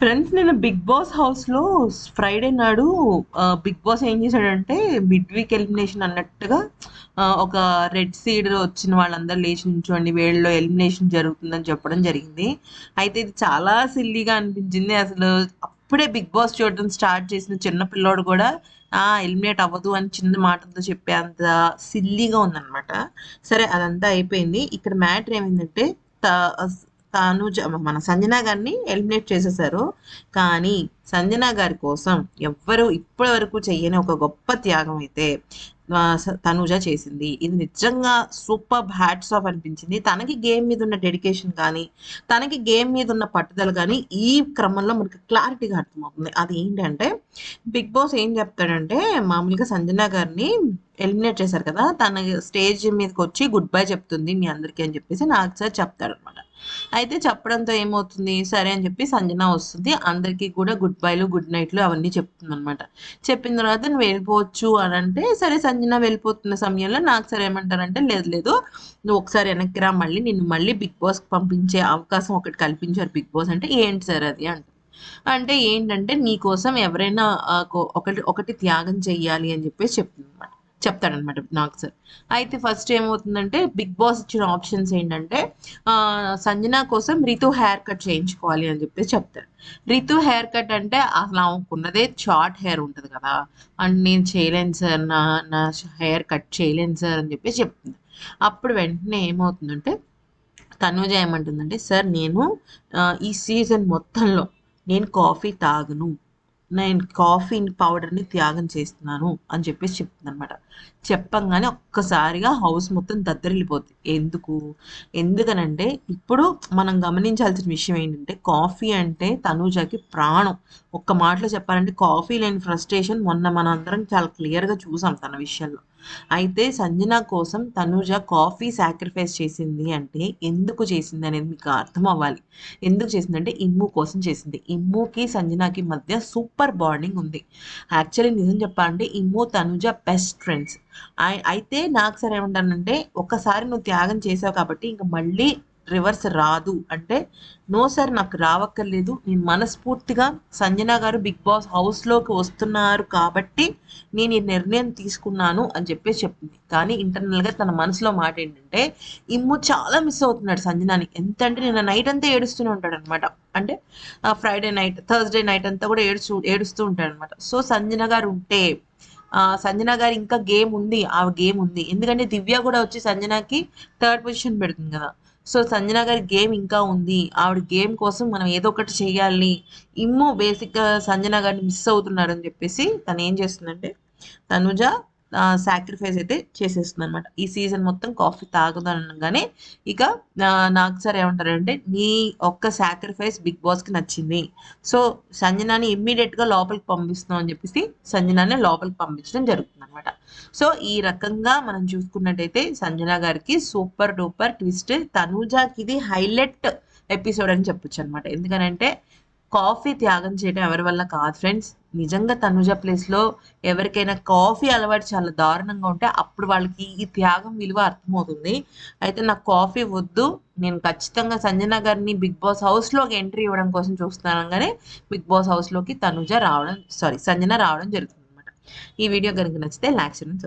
Friends నేను big Boss హౌస్లో Friday నాడు బిగ్ బాస్ ఏం చేశాడంటే మిడ్ వీక్ ఎలిమినేషన్ అన్నట్టుగా ఒక రెడ్ సీడ్ వచ్చిన వాళ్ళందరూ లేచి నుంచోండి వేళ్ళలో ఎలిమినేషన్ జరుగుతుందని చెప్పడం జరిగింది. అయితే ఇది చాలా సిల్లీగా అనిపించింది. అసలు అప్పుడే బిగ్ బాస్ చూడడం స్టార్ట్ చేసిన చిన్న పిల్లోడు కూడా ఆ ఎలిమినేట్ అవ్వదు అని చిన్న మాటలతో చెప్పే అంత సిల్లీగా ఉందన్నమాట. సరే అదంతా అయిపోయింది. ఇక్కడ మ్యాటర్ ఏమైందంటే తనుజ మన సంజన గారిని ఎలిమినేట్ చేసేసారు కానీ సంజన గారి కోసం ఎవ్వరు ఇప్పటి వరకు చెయ్యని ఒక గొప్ప త్యాగం అయితే ఆ, తనుజ చేసింది. ఇది నిజంగా సూపర్ హ్యాట్స్ ఆఫ్ అనిపించింది. తనకి గేమ్ మీద ఉన్న డెడికేషన్ కానీ తనకి గేమ్ మీద ఉన్న పట్టుదల కానీ ఈ క్రమంలో మనకి క్లారిటీగా అర్థమవుతుంది. అది ఏంటంటే బిగ్ బాస్ ఏం చెప్తాడంటే మామూలుగా సంజన గారిని ఎలిమినేట్ చేశారు కదా తన స్టేజ్ మీదకి వచ్చి గుడ్ బై చెప్తుంది మీ అందరికీ అని చెప్పేసి నాకు సార్ చెప్తాడు అనమాట అయితే చెప్పడంతో ఏమవుతుంది? సరే అని చెప్పి సంజన వస్తుంది. అందరికీ కూడా గుడ్ బైలు గుడ్ నైట్లు అవన్నీ చెప్తుంది అనమాట చెప్పిన తర్వాత నువ్వు వెళ్ళిపోవచ్చు అని అంటే సరే సంజన వెళ్ళిపోతున్న సమయంలో నాకు సరే ఏమంటారంటే లేదు లేదు. నువ్వు ఒకసారి వెనక్కి రా మళ్ళీ. నిన్ను మళ్ళీ బిగ్ బాస్కి పంపించే అవకాశం ఒకటి కల్పించారు బిగ్ బాస్. అంటే ఏంటి సార్ అది? అంటే అంటే ఏంటంటే నీకోసం ఎవరైనా ఒకటి ఒకటి త్యాగం చెయ్యాలి అని చెప్పేసి చెప్తుంది అనమాట చెప్తాడనమాట నాకు సార్. అయితే ఫస్ట్ ఏమవుతుందంటే బిగ్ బాస్ ఇచ్చిన ఆప్షన్స్ ఏంటంటే సంజన కోసం రితు హెయిర్ కట్ చేయించుకోవాలి అని చెప్పేసి చెప్తారు రితు హెయిర్ కట్ అంటే అసలు ఆమెకున్నదే షార్ట్ హెయిర్ ఉంటుంది కదా. అండ్ నేను చేయలేను సార్ నా నా హెయిర్ కట్ చేయలేను సార్ అని చెప్పేసి చెప్తుంది. అప్పుడు వెంటనే ఏమవుతుందంటే తనుజ ఏమంటుందంటే సార్ నేను ఈ సీజన్ మొత్తంలో నేను కాఫీ తాగను. నేను కాఫీ పౌడర్ని త్యాగం చేస్తున్నాను అని చెప్పేసి చెప్తుంది అనమాట చెప్పంగానే ఒక్కసారిగా హౌస్ మొత్తం దద్దరిల్లిపోతుంది ఎందుకు? ఎందుకనంటే ఇప్పుడు మనం గమనించాల్సిన విషయం ఏంటంటే కాఫీ అంటే తనూజకి ప్రాణం. ఒక్క మాటలో చెప్పాలంటే కాఫీ లేని ఫ్రస్ట్రేషన్ మొన్న మన అందరం చాలా క్లియర్గా చూసాం తన విషయంలో. అయితే సంజన కోసం తనుజ కాఫీ సాక్రిఫైస్ చేసింది అంటే ఎందుకు చేసింది అనేది మీకు అర్థం అవ్వాలి. ఎందుకు చేసిందంటే ఇమ్ము కోసం చేసింది. ఇమ్ముకి సంజనకి మధ్య సూపర్ బాండింగ్ ఉంది. యాక్చువల్లీ నిజం చెప్పాలంటే ఇమ్ము తనుజ బెస్ట్ ఫ్రెండ్స్. అయితే నాకు సరే ఏమంటానంటే ఒక్కసారి నువ్వు త్యాగం చేసావు కాబట్టి ఇంకా మళ్ళీ రివర్స్ రాదు. అంటే నో సార్ నాకు రావక్కర్లేదు. నేను మనస్ఫూర్తిగా సంజన గారు బిగ్ బాస్ హౌస్లోకి వస్తున్నారు కాబట్టి నేను ఈ నిర్ణయం తీసుకున్నాను అని చెప్పేసి చెప్పింది. కానీ ఇంటర్నల్గా తన మనసులో మాట ఏంటంటే ఇమ్ము చాలా మిస్ అవుతున్నాడు సంజనాని. ఎంత అంటే నిన్న నైట్ అంతా ఏడుస్తూనే ఉంటాడు అనమాట. అంటే ఫ్రైడే నైట్ థర్స్డే నైట్ అంతా కూడా ఏడుస్తూ ఏడుస్తూ ఉంటాడు అనమాట. సో సంజన గారు ఉంటే ఆ, సంజన గారు ఇంకా గేమ్ ఉంది. ఆ గేమ్ ఉంది. ఎందుకంటే దివ్య కూడా వచ్చి సంజనకి థర్డ్ పొజిషన్ పెడుతుంది కదా. సో సంజన గారి గేమ్ ఇంకా ఉంది. ఆవిడ గేమ్ కోసం మనం ఏదో ఒకటి చేయాలి. ఇమ్ము బేసిక్గా సంజన గారిని మిస్ అవుతున్నారని చెప్పేసి తను ఏం చేస్తుందంటే తనుజ సాక్రిఫైస్ అయితే చేసేస్తుంది అనమాట ఈ సీజన్ మొత్తం కాఫీ తాగదనగానే ఇక నాకు సార్ ఏమంటారంటే నీ ఒక్క సాక్రిఫైస్ బిగ్ బాస్కి నచ్చింది. సో సంజనాని ఇమ్మీడియట్గా లోపలికి పంపిస్తున్నాం అని చెప్పేసి సంజనాని లోపలికి పంపించడం జరుగుతుంది అనమాట సో ఈ రకంగా మనం చూసుకున్నట్టయితే సంజన గారికి సూపర్ డూపర్ ట్విస్ట్. తనూజాకి ఇది హైలైట్ ఎపిసోడ్ అని చెప్పొచ్చు అనమాట ఎందుకనంటే కాఫీ త్యాగం చేయడం ఎవరి వల్ల కాదు ఫ్రెండ్స్. నిజంగా తనుజ ప్లేస్లో ఎవరికైనా కాఫీ అలవాటు చాలా దారుణంగా ఉంటే అప్పుడు వాళ్ళకి ఈ త్యాగం విలువ అర్థమవుతుంది. అయితే నాకు కాఫీ వద్దు. నేను ఖచ్చితంగా సంజన గారిని బిగ్ బాస్ హౌస్లోకి ఎంట్రీ ఇవ్వడం కోసం చూస్తున్నాను. కానీ బిగ్ బాస్ హౌస్లోకి తనుజ రావడం సారీ సంజన రావడం జరుగుతుంది. ఈ వీడియో కనుక నచ్చితే లైక్ చేయండి